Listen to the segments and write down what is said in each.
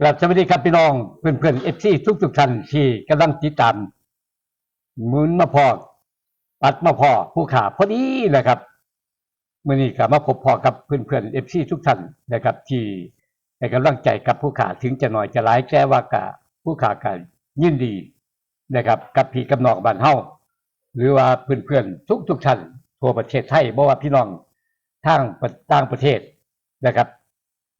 กราบสวัสดีครับพี่น้องเพื่อนเพื่อนเอฟซีทุกทุกท่านที่กำลังติดตามหมุนมาพอปัดมาพอผู้ขาพอดีนะครับเมื่อนี้ก็มาพบพอกับเพื่อนเพื่อนเอฟซีทุกท่านนะครับ ที่ให้กำลังใจกับผู้ขาถึงจะหน่อยจะร้ายแก้ว่ากะผู้ขากันยินดีนะครับ กับพี่กับนองบ้านเฮาหรือว่าเพื่อนเพื่อนทุกทุกท่านทั่วประเทศไทยบ่ว่าพี่น้องทางต่างประเทศนะครับ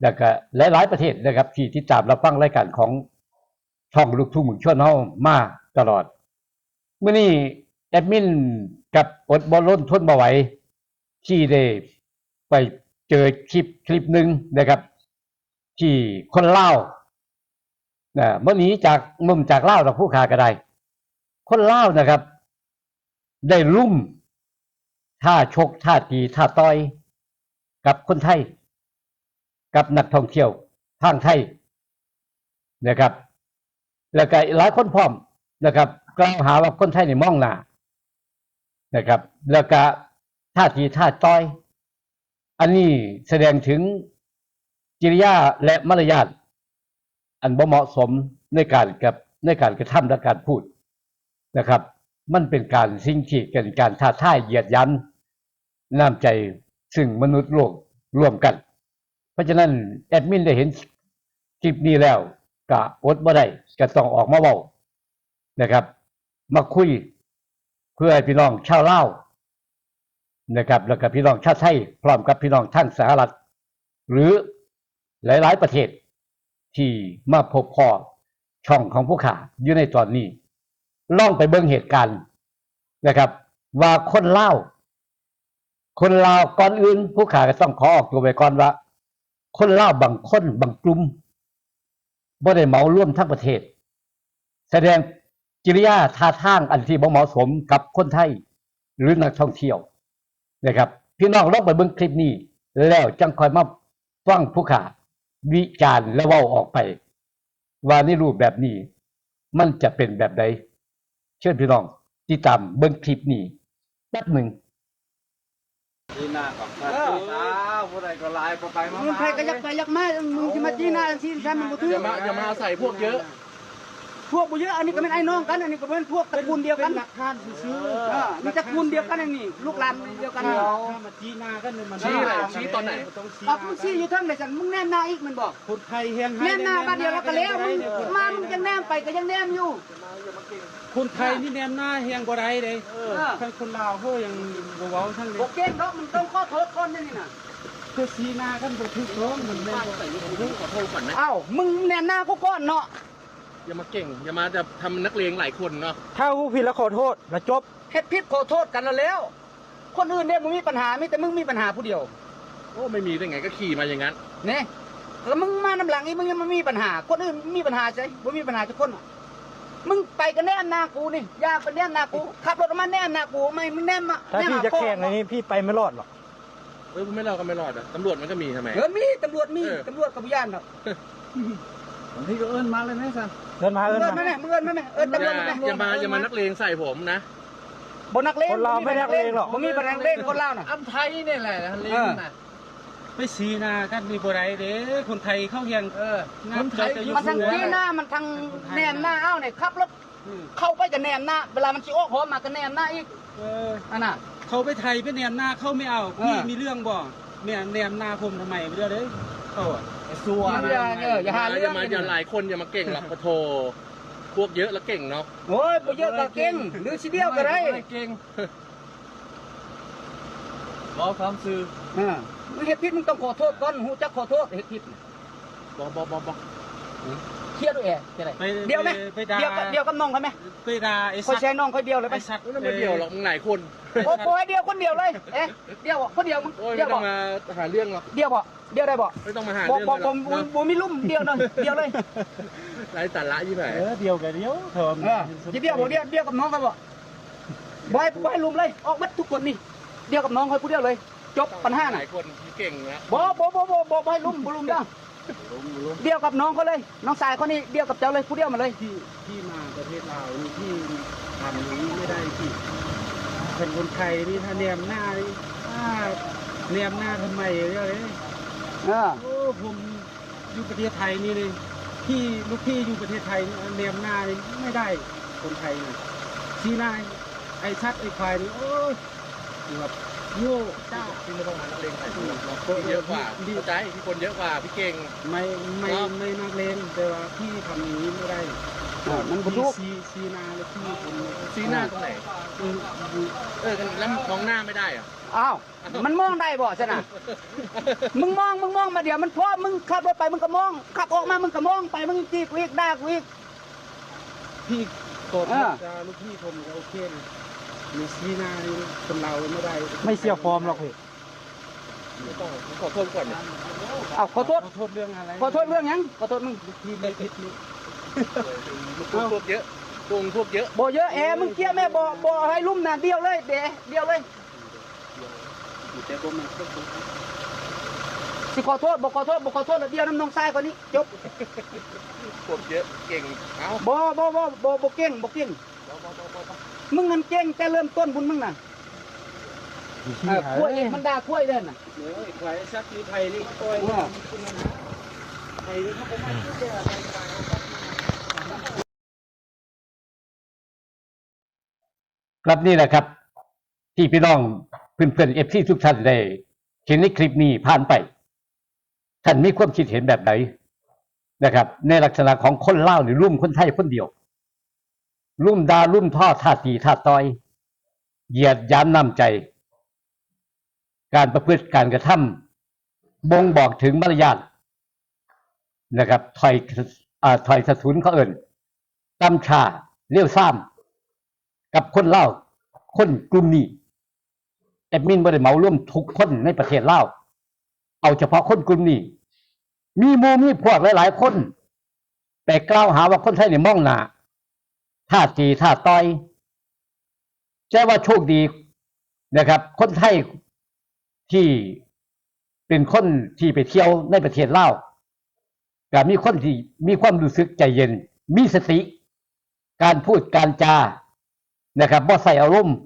แล้วก็หลายๆประเทศนะครับ ที่ติดตามรับฟังรายการของช่องลูกทุ่งเมืองชวนเฮามาตลอดเมื่อนี้แอดมินกับอดบอลล้นทนบ่ไหวที่ได้ไปเจอคลิปคลิปหนึ่งนะครับ ที่คนเล่านะเมื่อนี้จากมุมจากเล่าวเราผู้ขาก็ได้ คนเล่านะครับ ได้ลุ่มท่าชกท่าตีท่าต่อยกับคนไทย กับนักท่องเที่ยวทางไทยนะครับ แล้วก็หลายคนพร้อมนะครับกล่าวหาว่าคนไทยนี่มองหน้านะครับ แล้วก็ท่าทีท่าต้อย อันนี้แสดงถึงกิริยาและมารยาทอันบ่เหมาะสมในการกับในการกระทำและการพูดนะครับ มันเป็นการสิ่งที่เป็นการท้าทายเหยียดยันน้ำใจซึ่งมนุษย์โลกร่วมกัน ราะฉะนั้นแอดมินได้เห็นคลิปนี้แล้วก็อดบ่ได้ก็ต้องออกมาเว้านะครับ มาคุยเพื่อให้พี่น้องชาวลานะครับ แล้วก็พี่น้องชาวไทยพร้อมกับพี่น้องทั้งสหรัฐ หรือหลาย ๆ ประเทศ ที่มาพบพอช่องของผู้ข่าอยู่ในตอนนี้ ล่องไปเบิ่งเหตุการณ์นะครับ ว่าคนเล่า คนลาวก่อนอื่นผู้ข่าก็ต้องขอออกตัวไปก่อนว่า คนเล่าบางคนบางกลุ่มบ่ได้เหมาร่วมทั้งประเทศ แสดงกิริยาท่าทางอันที่บ่เหมาะสมกับคนไทย หรือนักท่องเที่ยวนะครับ พี่น้องลองไปเบิ่งคลิปนี้ แล้วจังคอยมาฟังผู้ขาวิจารณ์และเว้าออกไป ว่าในรูปแบบนี้ มันจะเป็นแบบใดเชิญพี่น้องติดตามเบิ่งคลิปนี้แป๊บหนึ่งที่หน้ากับข้าสาผู้ใดก็ไลน์ก็ไป มามึงใครก็ยักไปยักมามึงจะมาจี้หน้าที่ฉันมันบ่ถืออย่ามาอย่ามาใส่พวกเยอะ พวกบ่เยอะอันนี้ก็เป็นไอ้น้องกันอันนี้ก็เป็นพวกตระกูลเดียวกันหลักฐานซื้อเออมีตระกูลเดียวกันอันนี้ลูกหลานเดียวกันถ้านี่มาจี้หน้ากันมันชี้ไหนชี้ตอนไหนต้องชี้เอามึงซี่อยู่เทั้งเลยฉันมึงแนมหน้าอีกมันบอกคนไทยเฮียงแนมหน้าบ้านเดียวแล้วก็แล้วมึงมามึงยังแนมไปก็ยังแนมอยู่คนไทยนี่แนมหน้าเฮียงบ่ได้เลยเออทั้งคนลาวเขายังบ่เว้าทั้งเลโอยเคเนาะมึงต้องขอโทษก่อนนี่น่ะ คือชี้หน้ากันบ่ถูกต้องมันแม่นบ่ขอโทษก่อนนะ เอ้ามึงแนมหน้ากูก่อนเนาะอย่ามาเก่ง อย่ามาจะทำนักเลงหลายคนเนาะ ถ้าผู้ผิดแล้วขอโทษแล้วจบเฮ็ดผิดขอโทษกันแล้วแล้ว คนอื่นเนี่ยมึงมีปัญหามีแต่มึงมีปัญหาผู้เดียวโอ้ไม่มีได้ไงก็ขี่มาอย่างนั้น เนี่ยแล้วมึงมาน้ำหลังอีกมึงยังไม่มีปัญหา คนอื่นมีปัญหาใช่บ่มีปัญหาทุกคนอะมึงไปกันแนมหน้ากูนี่อยากไปแนมหน้ากูขับรถมาแนมหน้ากูไม่มึงแนมมาถ้าแนมพี่มาจะแข่งในนี้พี่ไปไม่รอดหรอก เออไม่รอดก็ไม่รอดอะตำรวจมันก็มีทำไม เออมีตำรวจมีเออ ตำรวจกับพยานครับพี่ก็เอิ้นมาเลยแม่ซันเดินมาเอิเดินนมามาแม่มึงเอินมาแม่เอินอตำรวจย่ามาแม่อย่ามาอย่ามานักเลงใส่ผมนะบนนักเลงคนเราไม่นักเลงหรอกบ่มีปัญหาเลงคนเล่าน่ะอัมไทยนี่แหละเลงน่ะ ไปชี้หน้ากันนี่บ่ได้เด้คนไทยเขาเฮียงเออคนไทยจะอยู่มันทางที่หน้ามันทางแนมหน้าเอ้าเนี่ยขับรถเข้าไปกับแนมหน้า เวลามันสิออกหอมมาก็แนมหน้าอีกเอออันน่ะ เขาไปไทยไปแนมหน้าเขาไม่เอาพี่เออมีเรื่องบ่เนี่ยแนมหน้าผมทำไมไม่เรื่องเลยเขาอะ สัวอย่าเอออย่าหาอเรื่อย่างมาอย่าหลายคนอย่ามาเก่งหรอกปะโทพวกเยอะแล้วเก่งเนาะโอ้ยบ่เยอะก็เก่งหรือสิเดียวก็ได้เก่งรอความซื้อเออมึงเฮ็ดผิดมึงต้องขอโทษก่อนฮู้จักขอโทษเฮ็ดผิด บอบอบอบอ เคลียร์ด้วยแอร์จะได้ไปเดียวไหมไปด่าเดียวกับเดียวกับน้องเขาไหมไปด่าไอ้ค่อสัยตแชว์ร์น้องค่อยเดียวเลยไปไอ้สัตว์ไม่เดียวหรอกมึงหลายคนโอ้โหเดียวคนเดียวเลยเอ๊ะเดียวบ่คนเดียวมึงโอ้ยเดีไม่ยวต้บ่องมาหาเรื่องหรอกเดียวบ่เดียวได้บ่ไม่ต้องมาหาบ่เรื่องบ่กันหรผอกมเนอะบ่มีลุ่มเดียวเลยเดียวเลยไร้สาระยี่ไหนเออเดียวกับเดียวเถอะเออเดียวบ่เดียวเดียวกับน้องเขาบ่บ่ให้บ่ให้ลุมเลยออกหมัดทุกคนนี่เดียวกับน้องเขาผู้เดียวเลย จบปัญหาหน่ะลายคนเก่งนะบ่บ่บ่บ่บ่บ่ให้ลุมบ่ลุมเด้อ เดียวกับน้องเขาเลย น้องชายเขานี่เดียวกับเจ้าเลยผู้เดียวมาเลย ที่ที่มาประเทศลาวนี่ที่ทำอย่างนี้ไม่ได้ที่เป็นคนไทยนี่ถ้าแนมหน้านี่อ้าแนมหน้าทำไมเรื่องเลยเออโอ้ผมอยู่ประเทศไทยนี่เลยพี่ลูกพี่อยู่ประเทศไทยนี่เนียมหน้านี่ไม่ได้คนไทยนะชี้หน้าไอ้ชัดไอ้ควายนี่โอ้ยแบบ โง่จ้าพี่ไม่ต้องมานักเลงใส่ตัวอืมพี่เยอะกว่าเข้าใจพี่คนเยอะกว่าพี่เก่งไม่ไม่ครับไม่นักเลงแต่ว่าพี่ทำอย่างนี้ไม่ได้อ่ามันบ่พี่ถูกซีซีนาแล้วพี่คนซีหน้าตรงไหนอืมอยู่เออกันแล้วมองหน้าไม่ได้อะอ้าวมันมองได้บ่ใช่น่ะมึงมองมึงมองมาเดี๋ยวมันพอมึงขับรถไปมึงก็มองขับออกมามึงก็มองไปมึงจีกวีกด่ากูอีกพี่โกรธอ่าจะลูกพี่ผมก็โอเคนะ มีซีนานี่คนเราไม่ได้ไม่เสียฟอร์มหรอกพี่ไม่ต้องขอโทษก่อนเนี่ยอ้าวขอโทษ ขอโทษเรื่องอะไรขอโทษเรื่องหยังขอโทษมึงลูกพี่ไม่ผิดนี่ลูกพวกเยอะโกงพวกเยอะบ่เยอะแอมึงเกี้ยแม่บ่บ่ให้ลุ่มน่ะเดียวเลยเดะเดียวเลยแต่ผมไม่เคยสิขอโทษบ่ขอโทษบ่ขอโทษแล้วเดียวน้ำนองทรายกว่านี้จบพวกเยอะเก่ง เอ้าบ่บ่บ่บ่บ่เก่งบ่เก่ง มึงมันเก่งแต่เริ่มต้นบุญมึงน่ะเออคุยมันด่าคุยเด้อน่ะเดี๋ยวไอ้ควายชักนี่ไทยนี่ปล่อยว่าไทยนี่เขาก็ไม่คิดจะอะไรไปครับนี่แหละครับ ที่พี่น้องเพื่อนๆเอฟซีทุกท่านได้เห็นในคลิปนี้ผ่านไป ท่านมีความคิดเห็นแบบไหนนะครับ ในลักษณะของคนเล่าวหรือรุ่มคนไทยคนเดียว รุ่มดารุ่มท่อท่าตีท่าต้อย เหยียดยามน้ำใจ การประพฤติการกระทำบ่งบอกถึงมารยาทนะครับถอยอ่าถอยสะทุนเขาเอิ่นตำชาเลี้ยวซ้ำกับคนเล่าคนกลุ่มนี้แอดมินบ่ได้เหมาร่วมทุกคนในประเทศเล่าเอาเฉพาะคนกลุ่มนี้ มีมูมีพวกหลาย ๆ คน แต่กล่าวหาว่าคนไทยเนี่ยมองหน้า ท่าตีท่าต่อยใช่ว่าโชคดีนะครับ คนไทยที่เป็นคนที่ไปเที่ยวในประเทศลาวก็มีคนที่มีความรู้สึกใจเย็น มีสติ การพูดการจานะครับบ่ใส่อารมณ์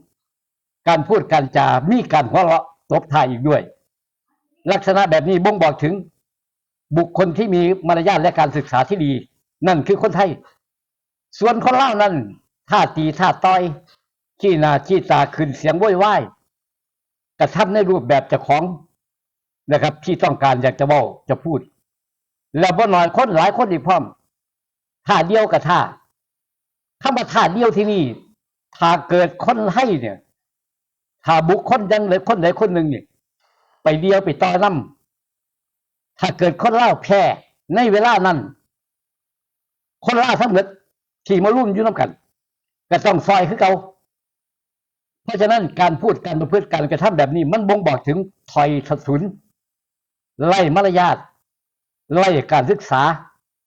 การพูดการจา มีการหัวเราะตบทายอีกด้วย ลักษณะแบบนี้บ่งบอกถึงบุคคลที่มีมารยาทและการศึกษาที่ดี นั่นคือคนไทย ส่วนคนเล่านั้นท่าตีท่าต้อยขี้หน้าขี้ตาขึ้นเสียงโวยวายกระทำในรูปแบบเจ้าของนะครับ ที่ต้องการอยากจะบอกจะพูด แล้วบ่น้อยคนหลายคนอีกพร้อมท่าเดียวกับท่าคำว่าธาเดียวที่นี่ถ้าเกิดคนให้เนี่ยถ้าบุคคลยังเหลือคนใดคนหนึ่งเนี่ยไปเดียวไปต่อน้ำถ้าเกิดคนเล่าแพ้ในเวลานั้น คนเล่าทั้งหมด ที่มารุ่มอยู่น้ำกันก็ต้องซอยคือเก่าเพราะฉะนั้นการพูดการประพฤติการกระทำแบบนี้ มันบ่งบอกถึงถอยสะสุนไล่มารยาทไล่การศึกษา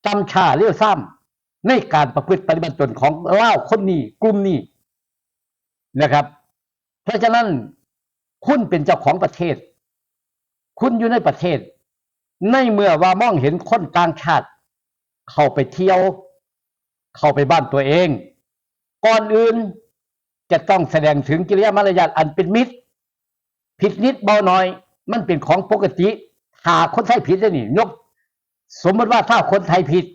จำชาเลี้ยวซ้ำในการประพฤติปฏิบัติตนของเล่าคนนี้กลุ่มนี้นะครับ เพราะฉะนั้นคุณเป็นเจ้าของประเทศ คุณอยู่ในประเทศ ในเมื่อว่ามองเห็นคนต่างชาติ เข้าไปเที่ยว เข้าไปบ้านตัวเอง ก่อนอื่นจะต้องแสดงถึงกิริยามารยาทอันเป็นมิตร ผิดนิดเบาหน่อย มันเป็นของปกติหาคนไทยผิดได้นี่ยก สมมติว่าถ้าคนไทยผิด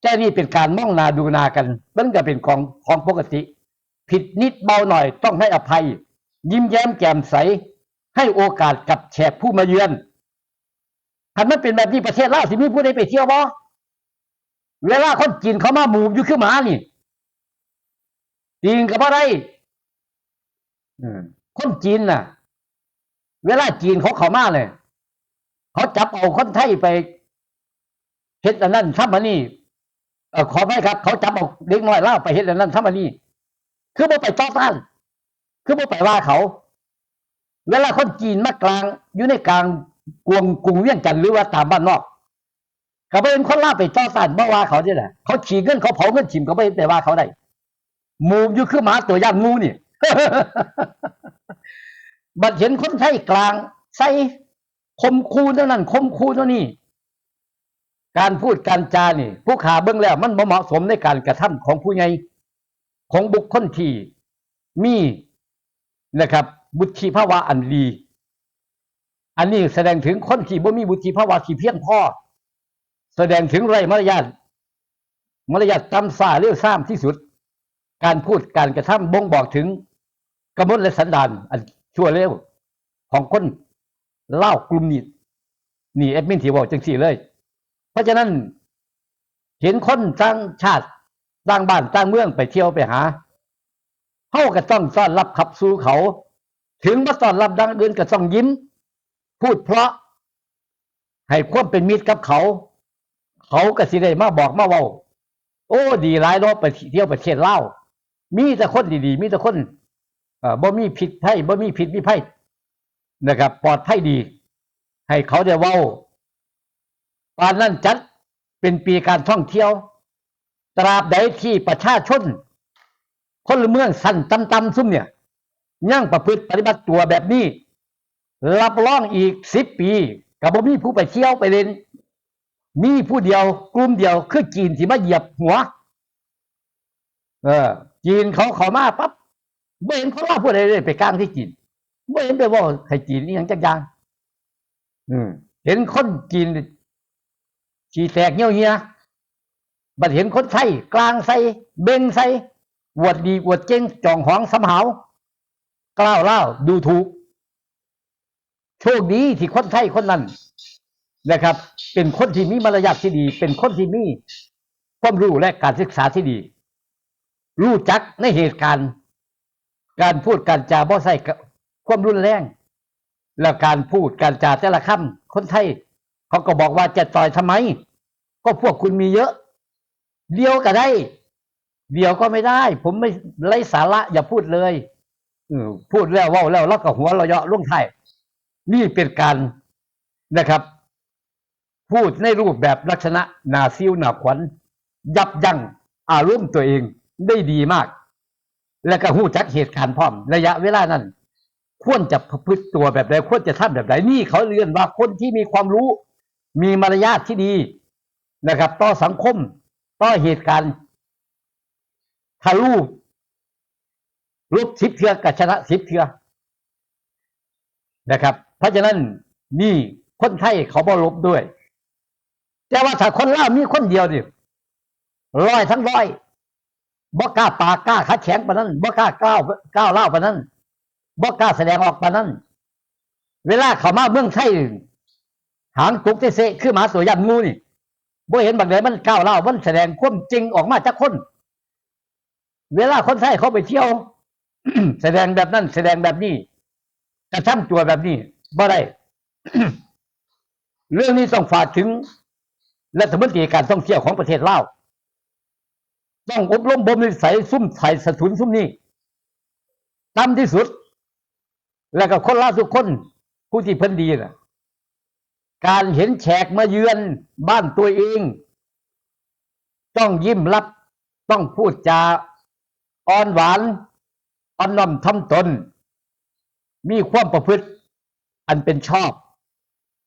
แค่นี้เป็นการมองนาดูนากัน มันก็เป็นของของปกติ ผิดนิดเบาหน่อย ต้องให้อภัย ยิ้มแย้มแจ่มใส ให้โอกาสกับแขกผู้มาเยือนถ้ามันเป็นแบบนี้ประเทศลาวสิมีผู้ใดไปเที่ยวบ่ เวลาคนจีนเขามาหมู่อยู่ขึ้นมานี่จีนก็บ่ได้อืมคนจีนน่ะ เวลาจีนเขาเข้ามาเลยเขาจับเอาคนไทยไปเฮ็ดอันนั้นทำอันนี้เออขอให้ครับ เขาจับเอาเด็กน้อยเล่าไปเฮ็ดอันนั้นทำอันนี้ คือบ่ไปต่อต้าน คือบ่ไปว่าเขา เวลาคนจีนมากลาง อยู่ในกลางกวงกรุงเวียงจันทน์หรือว่าตามบ้านนอก ก็บ่เป็นคนล่าไปต่อต้านบ่ว่าเขาได้แหละเขาฉีกเงินเขาเผาเงินถิ่มเขาบ่ไปว่าเขาได้หมูอยู่คือหมาตัวย่างงูนี่บัดเห็นคนไทยกลาง ใส่คมคูเท่านั้นคมคูเท่านี้ การพูดการจานี่ ผู้ขาเบื้องแล้ว มันเหมาะสมในการกระทำของผู้ใหญ่ของบุคคลที่มีนะครับ บุตรีภาวะอันดี อันนี้แสดงถึงคนที่บ่มีบุตรีภาวะที่เพียงพอ แสดงถึงไรมารยาทมารยาทตำซาเรียวซ้ำที่สุด การพูดการกระทำบ่งบอกถึงกำมลและสันดานอันชั่วเร็วของคนเล่ากลุ่มนี้นี่แอดมินที่บอกจังสี่เลย เพราะฉะนั้น เห็นคนต่างชาติต่างบ้านต่างเมืองไปเที่ยวไปหาเขาก็ต้องต้อนรับขับสู่เขา ถึงมาต้อนรับดังเดินก็ต้องยิ้ม พูดเพราะ ให้ความเป็นมิตรกับเขา เขาก็สิได้มาบอกมาเว้า โอ้ ดีหลายเนาะไปเที่ยวประเทศลาวมีแต่คนดีๆ มีแต่คนเอ่อบ่มีผิดภัยบ่มีผิดมีภัยนะครับ ปลอดภัยดี ให้เขาได้เว้าปานนั้นจัดเป็นปีการท่องเที่ยว ตราบใดที่ประชาชนคนละเมืองสั่นตำๆซุ่มเนี่ยย่างประพฤติปฏิบัติตัวแบบนี้ รับรองอีกสิบปีกับบ่มีผู้ไปเที่ยวไปเล่น มีผู้เดียวกลุ่มเดียวคือจีนที่มาเหยียบหัว เออ จีนเขาเขามาปั๊บไม่เห็นเขาว่าผู้ใดเลยไปกลางที่จีนไม่เห็นไปว่าให้จีนนี่ยังจักย่างอืม เห็นคนจีนฉีแตกเงี้ยวเงี้ยบัดเห็นคนไทยกลางใส่เบงใส่อวดดีวดเจ้งจองหองสำหาวกล้าวเล่าดูถูก โชคดีที่คนไทยคนนั้น นะครับ เป็นคนที่มีมารยาทที่ดี เป็นคนที่มีความรู้และการศึกษาที่ดี รู้จักในเหตุการณ์ การพูดการจาบ่ใส่ความรุนแรง แล้วการพูดการจาแต่ละคำคนไทย เขาก็บอกว่าจะต่อยทำไม ก็พวกคุณมีเยอะ เดียวก็ได้ เดียวก็ไม่ได้ ผมไม่ไร้สาระอย่าพูดเลยพูดแล้วว่าแล้วแล้วก็หัวเราะเยาะล่วงไทยนี่เป็นการนะครับ พูดในรูปแบบลักษณะนาซิวหนาขวัญ ยับยั้งอารมณ์ตัวเองได้ดีมาก และก็หู้จักเหตุการณ์พร้อมระยะเวลานั้น ควรจะพฤติตัวแบบใดควรจะทำแบบใดนี่เขาเรียนว่าคนที่มีความรู้ มีมารยาทที่ดีนะครับ ต่อสังคมต่อเหตุการณ์ถ้ารูปรูปสิบเทือกับชนะสิบเทือนะครับ เพราะฉะนั้นนี่คนไทยเขาบ่ลบด้วย แต่ว่าถ้าคนเล่ามีคนเดียวดิร้อยทั้งร้อยบ่กล้าปากกล้าขัดแข็งปานนั้นบ่กล้าก้าวก้าวเล่าปานนั้นบ่กล้าแสดงออกปานนั้น เวลาเขามาเมืองไทยหางตุกเตะคือหมาตัวยันงูนี่บ่เห็นบางใดมันก้าวเล่ามันแสดงความจริงออกมาจากคน เวลาคนไทยเขาไปเที่ยว แสดงแบบนั้น แสดงแบบนี้กระทำตัวแบบนี้บ่ได้เรื่องนี้ต้องฝากถึง รัฐมนตรีการท่องเที่ยวของประเทศลาวต้องอบรมบ่มนิสัยซุ่มไถ่สะทุนซุ่มนี้ตามที่สุด แล้วก็คนลาวทุกคนผู้ที่เพิ่นดีน่ะการเห็นแขกมาเยือนบ้านตัวเอง ต้องยิ้มรับต้องพูดจาอ่อนหวานอ่อนน้อมทำตน มีความประพฤติ อันเป็นชอบ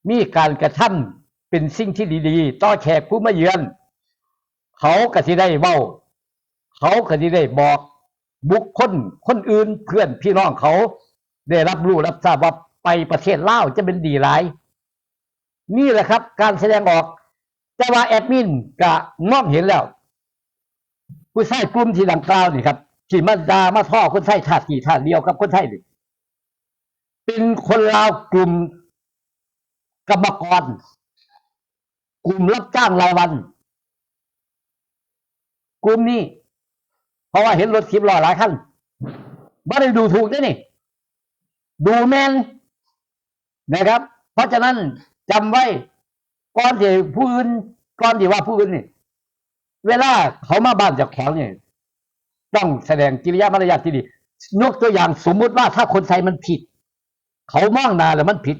มีการกระทำ เป็นสิ่งที่ดีๆ ต่อแขกผู้มาเยือน เขาก็สิได้เว้า เขาก็สิได้บอก บุคคลคนอื่นเพื่อนพี่น้องเขา ได้รับรู้รับทราบว่าไปประเทศลาวจะเป็นดีหลาย นี่แหละครับ การแสดงออก แต่ว่าแอดมินก็มองเห็นแล้ว ผู้ชายกลุ่มที่ดังกล่าวนี่ครับที่มาดามาท่อคนไทยชาติกี่ชาติเดียวกับคนไทยนี่เป็นคนลาวกลุ่มกรรมกร กลุ่มรับจ้างรายวัน กลุ่มนี้ เพราะว่าเห็นรถสิบล้อหลายคันไม่ได้ดูถูกด้วยนี่ ดูแมนนะครับ เพราะฉะนั้นจำไว้ก่อนที่ผู้อื่นก่อนที่ว่าผู้อื่นนี่เวลาเขามาบ้านจากของเนี่ยต้องแสดงกิริยามารยาทที่ดียกตัวอย่างสมมุติว่าถ้าคนไทยมันผิด เขามองนาแล้วมันผิด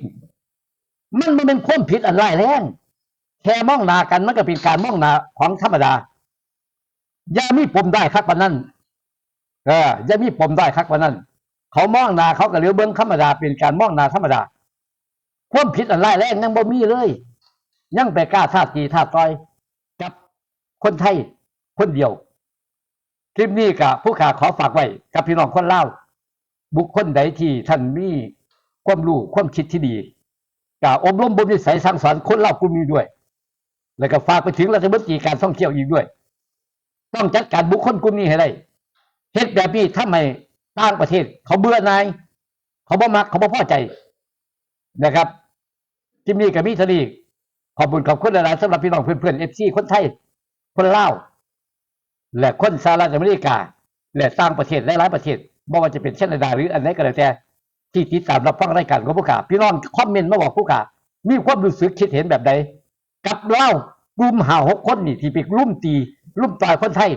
มันมันเป็นความผิดอันร้ายแรง แค่มองหนากันมันก็เป็นการมองหนาของธรรมดา อย่ามีปมได้คักปานนั้นเอออย่ามีปมได้คักปานนั้น เขามองหนาเขาก็เหลียวเบิ้งธรรมดาเป็นการมองหนาธรรมดาความผิดอันร้ายแรงยังบ่มีเลย ยังไปกล้าท่าตีท่าต่อยกับคนไทยคนเดียว คลิปนี้กับผู้ขาขอฝากไว้ กับพี่น้องคนเล่าบุคคลใดที่ท่านมีความรู้ความคิดที่ดีกับอบรมบ่มนิสัยสั่งสอนคนเล่ากลุ่มนี้ด้วย แล้วก็ฝากไปถึงรัฐมนตรีการท่องเที่ยวอีกด้วย ต้องจัดการบุคคลกลุ่มนี้ให้ได้เฮ็ดแบบนี้ถ้าไม่ต่างประเทศ เขาเบื่อนายเขาบ่มักเขาบ่พอใจนะครับที่มีกับมีทนีขอบคุณขอบคุณหลายๆสำหรับพี่น้องเพื่อนๆเอฟซีคนไทย คนลาวและคนสหรัฐอเมริกา และต่างประเทศหลายๆประเทศไม่ว่าจะเป็นแคนาดาหรืออันไหนก็แล้วแต่ที่ติดตามรับฟังรายการของผู้ขาพี่น้องคอมเมนต์มาบอกผู้ขามีความรู้สึกคิดเห็นแบบใด กับเล่ากลุ่มหาหกคนนี่ที่ไปรุ่มตีรุ่มต่อยคนไทย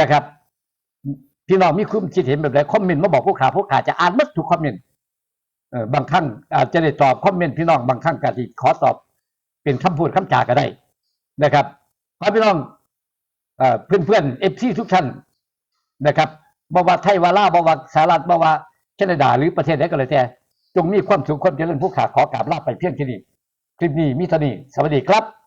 นะครับ พี่น้องมีความคิดเห็นแบบใดคอมเมนต์มาบอกผู้ขาผู้ขาจะอ่านหมดทุกคอมเมนต์บางครั้งอาจจะได้ตอบคอมเมนต์พี่น้องบางครั้งก็ที่ขอตอบเป็นคำพูดคำจาก็ได้นะครับขอพี่น้องเอ่อเพื่อนๆเอฟซีทุกท่านนะครับบว่าไทยวาลาบว่าสหรัฐบว่าแคนาดาหรือประเทศใดก็เลยแต่จงมีความสุขความเจริญผู้ขาขอกราบลาไปเพียงแค่นี้ คลิปนี้มิเท่านี้สวัสดีครับ